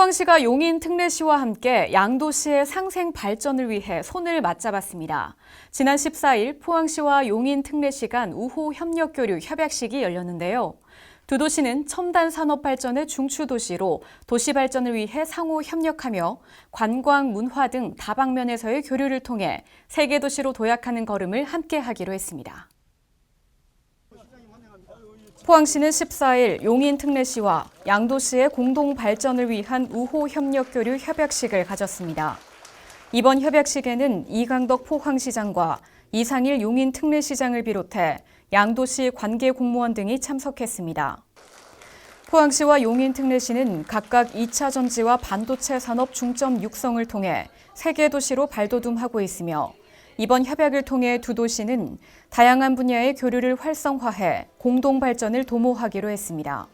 포항시가 용인 특례시와 함께 양도시의 상생 발전을 위해 손을 맞잡았습니다. 지난 14일 포항시와 용인 특례시 간 우호 협력 교류 협약식이 열렸는데요. 두 도시는 첨단 산업 발전의 중추 도시로 도시 발전을 위해 상호 협력하며 관광, 문화 등 다방면에서의 교류를 통해 세계 도시로 도약하는 걸음을 함께 하기로 했습니다. 포항시는 14일 용인 특례시와 양도시의 공동 발전을 위한 우호 협력 교류 협약식을 가졌습니다. 이번 협약식에는 이강덕 포항시장과 이상일 용인 특례시장을 비롯해 양도시 관계 공무원 등이 참석했습니다. 포항시와 용인 특례시는 각각 2차 전지와 반도체 산업 중점 육성을 통해 세계 도시로 발돋움하고 있으며 이번 협약을 통해 두 도시는 다양한 분야의 교류를 활성화해 공동 발전을 도모하기로 했습니다.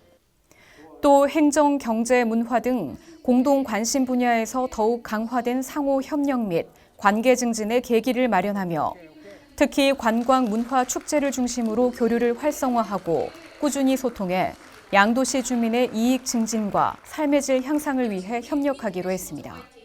또 행정, 경제, 문화 등 공동 관심 분야에서 더욱 강화된 상호 협력 및 관계 증진의 계기를 마련하며 특히 관광, 문화, 축제를 중심으로 교류를 활성화하고 꾸준히 소통해 양도시 주민의 이익 증진과 삶의 질 향상을 위해 협력하기로 했습니다.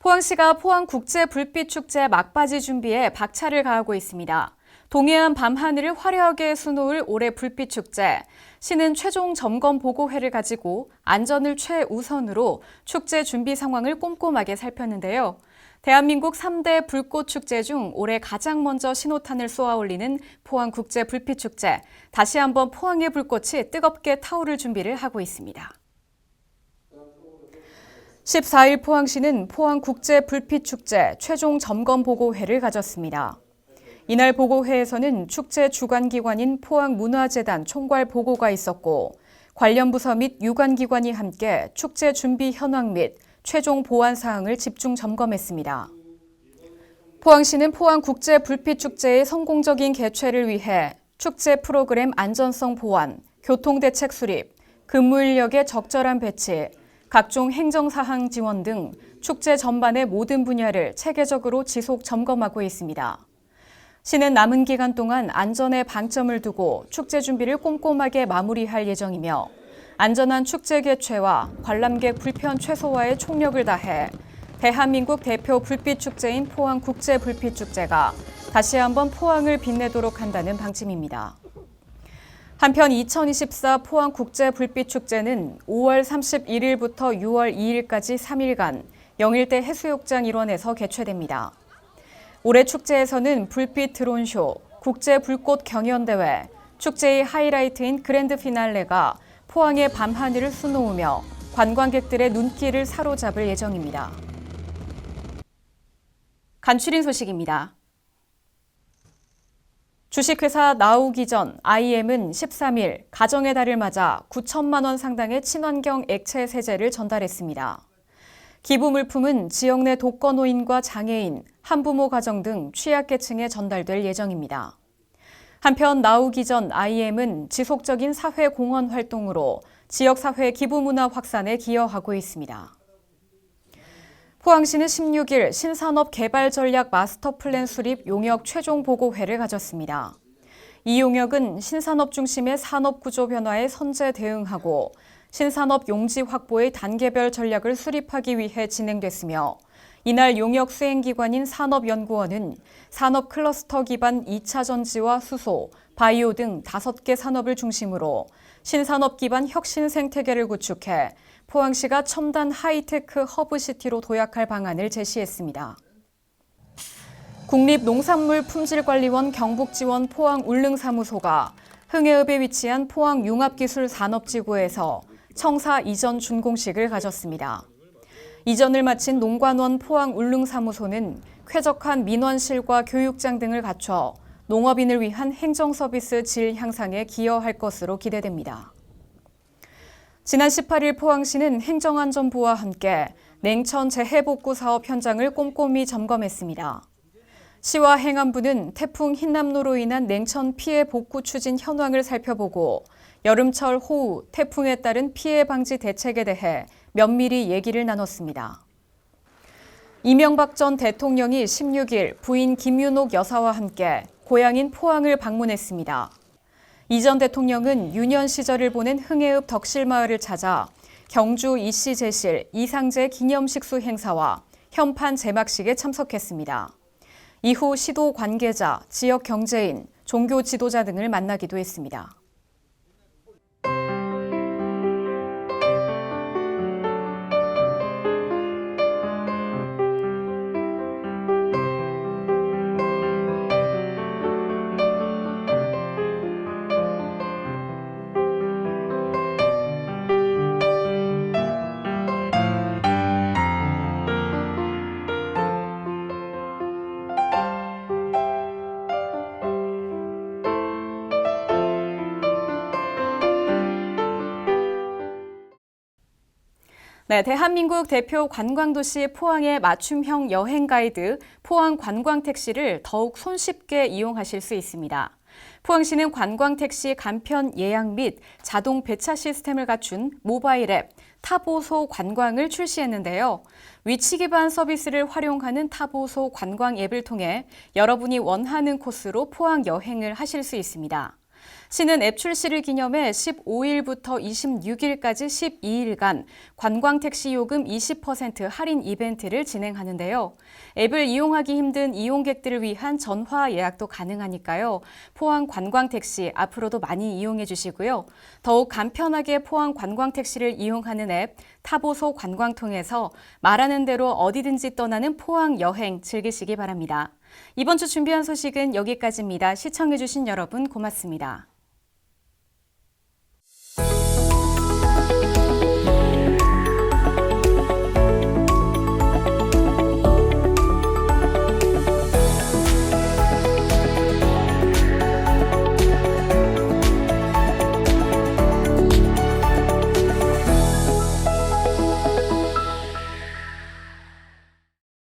포항시가 포항 국제 불빛 축제 막바지 준비에 박차를 가하고 있습니다. 동해안 밤하늘을 화려하게 수놓을 올해 불빛 축제. 시는 최종 점검 보고회를 가지고 안전을 최우선으로 축제 준비 상황을 꼼꼼하게 살폈는데요. 대한민국 3대 불꽃 축제 중 올해 가장 먼저 신호탄을 쏘아 올리는 포항 국제 불빛 축제. 다시 한번 포항의 불꽃이 뜨겁게 타오를 준비를 하고 있습니다. 14일 포항시는 포항 국제 불빛 축제 최종 점검 보고회를 가졌습니다. 이날 보고회에서는 축제 주관 기관인 포항문화재단 총괄 보고가 있었고 관련 부서 및 유관 기관이 함께 축제 준비 현황 및 최종 보안 사항을 집중 점검했습니다. 포항시는 포항 국제 불빛 축제의 성공적인 개최를 위해 축제 프로그램 안전성 보완, 교통 대책 수립, 근무 인력의 적절한 배치, 각종 행정사항 지원 등 축제 전반의 모든 분야를 체계적으로 지속 점검하고 있습니다. 시는 남은 기간 동안 안전에 방점을 두고 축제 준비를 꼼꼼하게 마무리할 예정이며 안전한 축제 개최와 관람객 불편 최소화에 총력을 다해 대한민국 대표 불빛 축제인 포항 국제 불빛 축제가 다시 한번 포항을 빛내도록 한다는 방침입니다. 한편 2024 포항 국제 불빛 축제는 5월 31일부터 6월 2일까지 3일간 영일대 해수욕장 일원에서 개최됩니다. 올해 축제에서는 불빛 드론쇼, 국제 불꽃 경연대회, 축제의 하이라이트인 그랜드 피날레가 포항의 밤 하늘을 수놓으며 관광객들의 눈길을 사로잡을 예정입니다. 간추린 소식입니다. 주식회사 나오기 전 IM은 13일 가정의 달을 맞아 9천만 원 상당의 친환경 액체 세제를 전달했습니다. 기부 물품은 지역 내 독거 노인과 장애인, 한부모 가정 등 취약계층에 전달될 예정입니다. 한편 나오기 전 IM은 지속적인 사회 공헌 활동으로 지역 사회 기부 문화 확산에 기여하고 있습니다. 포항시는 16일 신산업 개발 전략 마스터 플랜 수립 용역 최종 보고회를 가졌습니다. 이 용역은 신산업 중심의 산업 구조 변화에 선제 대응하고 신산업 용지 확보의 단계별 전략을 수립하기 위해 진행됐으며 이날 용역 수행기관인 산업연구원은 산업 클러스터 기반 2차 전지와 수소, 바이오 등 5개 산업을 중심으로 신산업 기반 혁신 생태계를 구축해 포항시가 첨단 하이테크 허브시티로 도약할 방안을 제시했습니다. 국립농산물 품질관리원 경북지원 포항 울릉사무소가 흥해읍에 위치한 포항 융합기술산업지구에서 청사 이전 준공식을 가졌습니다. 이전을 마친 농관원 포항 울릉사무소는 쾌적한 민원실과 교육장 등을 갖춰 농업인을 위한 행정 서비스 질 향상에 기여할 것으로 기대됩니다. 지난 18일 포항시는 행정안전부와 함께 냉천 재해복구 사업 현장을 꼼꼼히 점검했습니다. 시와 행안부는 태풍 흰남노로 인한 냉천 피해 복구 추진 현황을 살펴보고 여름철 호우, 태풍에 따른 피해 방지 대책에 대해 면밀히 얘기를 나눴습니다. 이명박 전 대통령이 16일 부인 김윤옥 여사와 함께 고향인 포항을 방문했습니다. 이 전 대통령은 유년 시절을 보낸 흥해읍 덕실마을을 찾아 경주 이씨 제실 이상제 기념식수 행사와 현판 제막식에 참석했습니다. 이후 시도 관계자, 지역 경제인, 종교 지도자 등을 만나기도 했습니다. 네, 대한민국 대표 관광도시 포항의 맞춤형 여행 가이드 포항 관광 택시를 더욱 손쉽게 이용하실 수 있습니다. 포항시는 관광 택시 간편 예약 및 자동 배차 시스템을 갖춘 모바일 앱 타보소 관광을 출시했는데요. 위치 기반 서비스를 활용하는 타보소 관광 앱을 통해 여러분이 원하는 코스로 포항 여행을 하실 수 있습니다. 시는 앱 출시를 기념해 15일부터 26일까지 12일간 관광 택시 요금 20% 할인 이벤트를 진행하는데요. 앱을 이용하기 힘든 이용객들을 위한 전화 예약도 가능하니까요. 포항 관광 택시 앞으로도 많이 이용해 주시고요. 더욱 간편하게 포항 관광 택시를 이용하는 앱 타보소 관광 통해서 말하는 대로 어디든지 떠나는 포항 여행 즐기시기 바랍니다. 이번 주 준비한 소식은 여기까지입니다. 시청해 주신 여러분 고맙습니다.